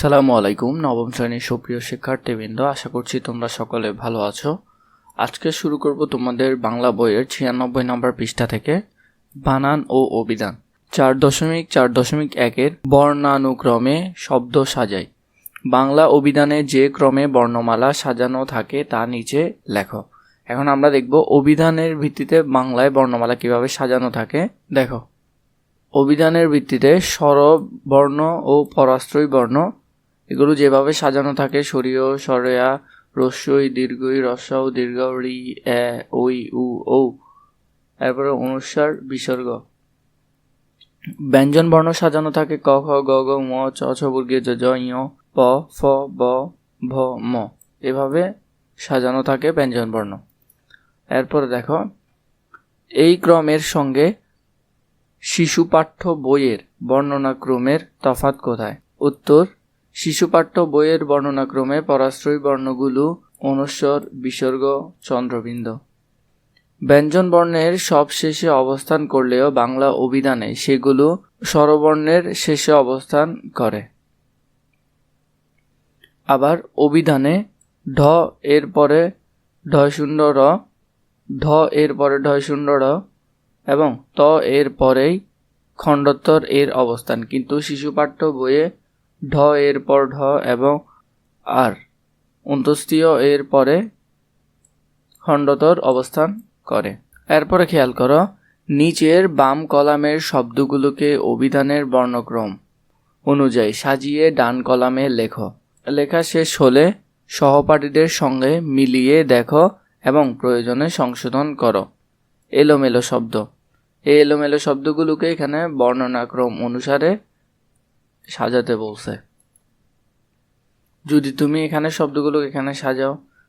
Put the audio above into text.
সালামু আলাইকুম, নবম শ্রেণির সুপ্রিয় শিক্ষার্থীবৃন্দ, আশা করছি তোমরা সকলে ভালো আছো। আজকে শুরু করব তোমাদের বাংলা বইয়ের ছিয়ানব্বই নম্বর পৃষ্ঠা থেকে, বানান ও অভিধান। চার দশমিক চার দশমিক একের বর্ণানুক্রমে শব্দ সাজাই। বাংলা অভিধানে যে ক্রমে বর্ণমালা সাজানো থাকে তা নিচে লেখো। এখন আমরা দেখব অভিধানের ভিত্তিতে বাংলায় বর্ণমালা কীভাবে সাজানো থাকে। দেখো। অভিধানের ভিত্তিতে স্বর বর্ণ ও পরাশ্রয় বর্ণ এগুলো যেভাবে সাজানো থাকে সরিয় সরেয়া, রস্যই, দীর্ঘই রস্যাও দীর্ঘ রি, এ ওই উ ও এরপরে অনুস্বার বিসর্গ। ব্যঞ্জন বর্ণ সাজানো থাকে, ক, খ, গ গ, ম, চ, ছ, বর্গীয়, জ জ ইয় প, ফ, ব, ভ, ম। এভাবে সাজানো থাকে ব্যঞ্জন বর্ণ। এরপরে দেখো, এই ক্রমের সঙ্গে শিশু পাঠ্য বইয়ের বর্ণনা ক্রমের তফাৎ কোথায়? উত্তর শিশু পাঠ্য বইয়ের বর্ণনাক্রমে পরাশ্রয়ী বর্ণগুলো অনুস্বর, বিসর্গ, চন্দ্রবিন্দু। ব্যঞ্জন বর্ণের সব শেষে অবস্থান করলেও বাংলা অভিধানে সেগুলো স্বরবর্ণের শেষে অবস্থান করে। আবার অভিধানে ঢ এর পরে ঢয় শূন্য র, ঢ এর পরে ঢয় শূন্য র এবং ত এর পরেই খণ্ডোত্তর এর অবস্থান। কিন্তু শিশুপাঠ্য বইয়ে ঢ এর পর ঢ এবং আর। অন্তস্তীয় এর পরে খণ্ডতর অবস্থান করে। এরপরে খেয়াল করো, নিচের বাম কলামের শব্দগুলোকে অভিধানের বর্ণক্রম অনুযায়ী সাজিয়ে ডান কলামে লেখো। লেখা শেষ হলে সহপাঠীদের সঙ্গে মিলিয়ে দেখো এবং প্রয়োজনে সংশোধন করো। এলোমেলো শব্দ। এই এলোমেলো শব্দগুলোকে এখানে বর্ণনাক্রম অনুসারে সাজাতে বলছে। যদি তুমি এখানে শব্দগুলো এখানে সাজাও